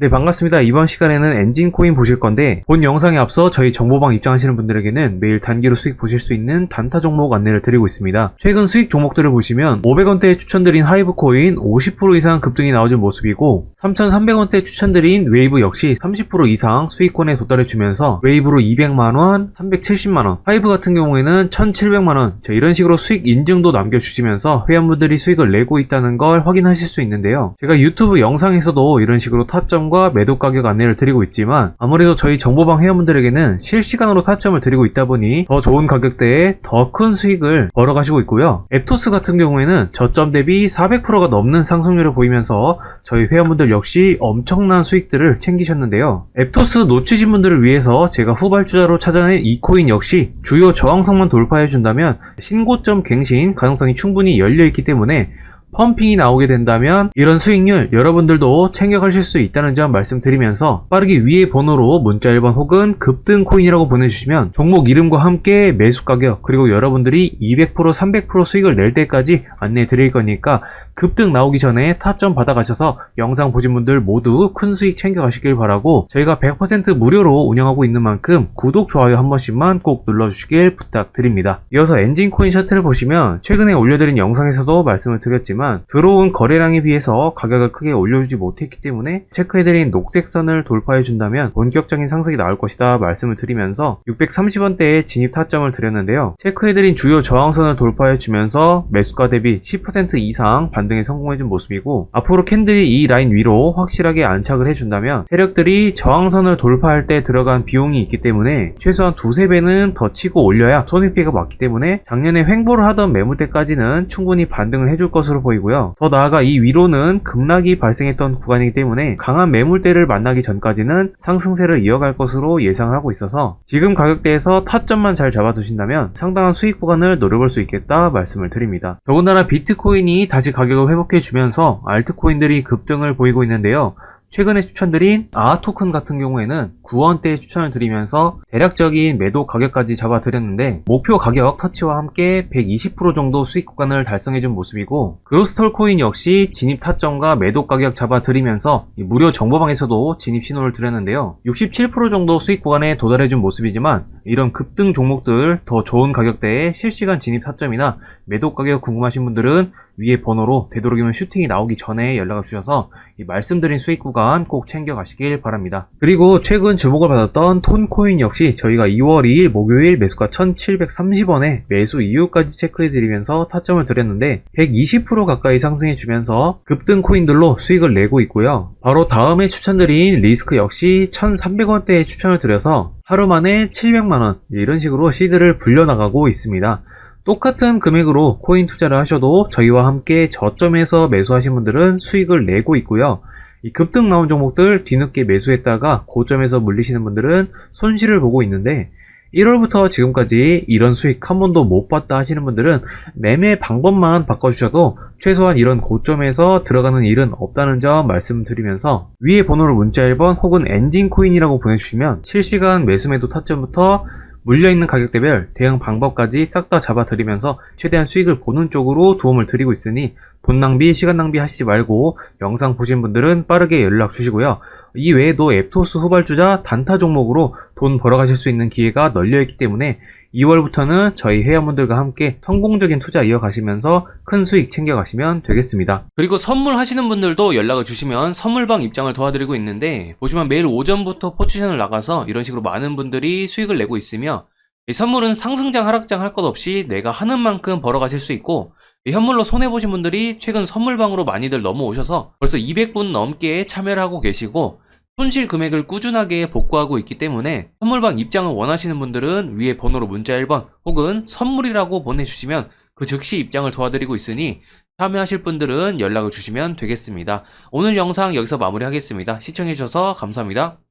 네, 반갑습니다. 이번 시간에는 엔진 코인 보실 건데, 본 영상에 앞서 저희 정보방 입장하시는 분들에게는 매일 단기로 수익 보실 수 있는 단타 종목 안내를 드리고 있습니다. 최근 수익 종목들을 보시면, 500원대에 추천드린 하이브 코인 50% 이상 급등이 나와준 모습이고, 3,300원대 추천드린 웨이브 역시 30% 이상 수익권에 도달해 주면서, 웨이브로 200만원, 370만원, 하이브 같은 경우에는 1,700만원, 자, 이런 식으로 수익 인증도 남겨주시면서 회원분들이 수익을 내고 있다는 걸 확인하실 수 있는데요. 제가 유튜브 영상에서도 이런 식으로 타점 과 매도 가격 안내를 드리고 있지만 아무래도 저희 정보방 회원분들에게는 실시간으로 타점을 드리고 있다 보니 더 좋은 가격대에 더 큰 수익을 벌어가시고 있고요. 앱토스 같은 경우에는 저점 대비 400%가 넘는 상승률을 보이면서 저희 회원분들 역시 엄청난 수익들을 챙기셨는데요. 앱토스 놓치신 분들을 위해서 제가 후발주자로 찾아낸 이 코인 역시 주요 저항성만 돌파해준다면 신고점 갱신 가능성이 충분히 열려있기 때문에 펌핑이 나오게 된다면 이런 수익률 여러분들도 챙겨가실 수 있다는 점 말씀드리면서 빠르게 위에 번호로 문자 1번 혹은 급등 코인이라고 보내주시면 종목 이름과 함께 매수 가격 그리고 여러분들이 200% 300% 수익을 낼 때까지 안내해 드릴 거니까 급등 나오기 전에 타점 받아가셔서 영상 보신 분들 모두 큰 수익 챙겨가시길 바라고 저희가 100% 무료로 운영하고 있는 만큼 구독, 좋아요 한 번씩만 꼭 눌러주시길 부탁드립니다. 이어서 엔진코인 셔틀을 보시면 최근에 올려드린 영상에서도 말씀을 드렸지만 들어온 거래량에 비해서 가격을 크게 올려주지 못했기 때문에 체크해드린 녹색선을 돌파해준다면 본격적인 상승이 나올 것이다 말씀을 드리면서 630원대에 진입 타점을 드렸는데요. 체크해드린 주요 저항선을 돌파해주면서 매수가 대비 10% 이상 반 등에 성공해준 모습이고 앞으로 캔들이 이 라인 위로 확실하게 안착을 해준다면 세력들이 저항선을 돌파할 때 들어간 비용이 있기 때문에 최소한 두세 배는 더 치고 올려야 손해피해가 맞기 때문에 작년에 횡보를 하던 매물대까지는 충분히 반등을 해줄 것으로 보이고요. 더 나아가 이 위로는 급락이 발생했던 구간이기 때문에 강한 매물대를 만나기 전까지는 상승세를 이어갈 것으로 예상을 하고 있어서 지금 가격대에서 타점만 잘 잡아두신다면 상당한 수익 구간을 노려볼 수 있겠다 말씀을 드립니다. 더군다나 비트코인이 다시 가격을 회복해주면서 알트코인들이 급등을 보이고 있는데요. 최근에 추천드린 아토큰 같은 경우에는 9원대에 추천을 드리면서 대략적인 매도 가격까지 잡아드렸는데 목표 가격 터치와 함께 120% 정도 수익 구간을 달성해준 모습이고 그로스톨 코인 역시 진입 타점과 매도 가격 잡아드리면서 이 무료 정보방에서도 진입 신호를 드렸는데요 67% 정도 수익 구간에 도달해준 모습이지만 이런 급등 종목들 더 좋은 가격대에 실시간 진입 타점이나 매도 가격 궁금하신 분들은 위에 번호로 되도록이면 슈팅이 나오기 전에 연락을 주셔서 이 말씀드린 수익 구간 꼭 챙겨가시길 바랍니다. 그리고 최근 주목을 받았던 톤코인 역시 저희가 2월 2일 목요일 매수가 1730원에 매수 이유까지 체크해드리면서 타점을 드렸는데 120% 가까이 상승해주면서 급등 코인들로 수익을 내고 있고요. 바로 다음에 추천드린 리스크 역시 1300원대에 추천을 드려서 하루 만에 700만원 이런 식으로 시드를 불려나가고 있습니다. 똑같은 금액으로 코인 투자를 하셔도 저희와 함께 저점에서 매수하신 분들은 수익을 내고 있고요. 이 급등 나온 종목들 뒤늦게 매수했다가 고점에서 물리시는 분들은 손실을 보고 있는데 1월부터 지금까지 이런 수익 한 번도 못 봤다 하시는 분들은 매매 방법만 바꿔주셔도 최소한 이런 고점에서 들어가는 일은 없다는 점 말씀드리면서 위에 번호로 문자 1번 혹은 엔진코인이라고 보내주시면 실시간 매수매도 타점부터 물려있는 가격대별 대응 방법까지 싹 다 잡아드리면서 최대한 수익을 보는 쪽으로 도움을 드리고 있으니 돈 낭비, 시간 낭비 하시지 말고 영상 보신 분들은 빠르게 연락 주시고요. 이 외에도 앱토스 후발주자 단타 종목으로 돈 벌어가실 수 있는 기회가 널려있기 때문에 2월부터는 저희 회원분들과 함께 성공적인 투자 이어가시면서 큰 수익 챙겨가시면 되겠습니다. 그리고 선물하시는 분들도 연락을 주시면 선물방 입장을 도와드리고 있는데 보시면 매일 오전부터 포지션을 나가서 이런 식으로 많은 분들이 수익을 내고 있으며 이 선물은 상승장 하락장 할 것 없이 내가 하는 만큼 벌어가실 수 있고 이 현물로 손해보신 분들이 최근 선물방으로 많이들 넘어오셔서 벌써 200분 넘게 참여를 하고 계시고 손실 금액을 꾸준하게 복구하고 있기 때문에 선물방 입장을 원하시는 분들은 위에 번호로 문자 1번 혹은 선물이라고 보내주시면 그 즉시 입장을 도와드리고 있으니 참여하실 분들은 연락을 주시면 되겠습니다. 오늘 영상 여기서 마무리하겠습니다. 시청해주셔서 감사합니다.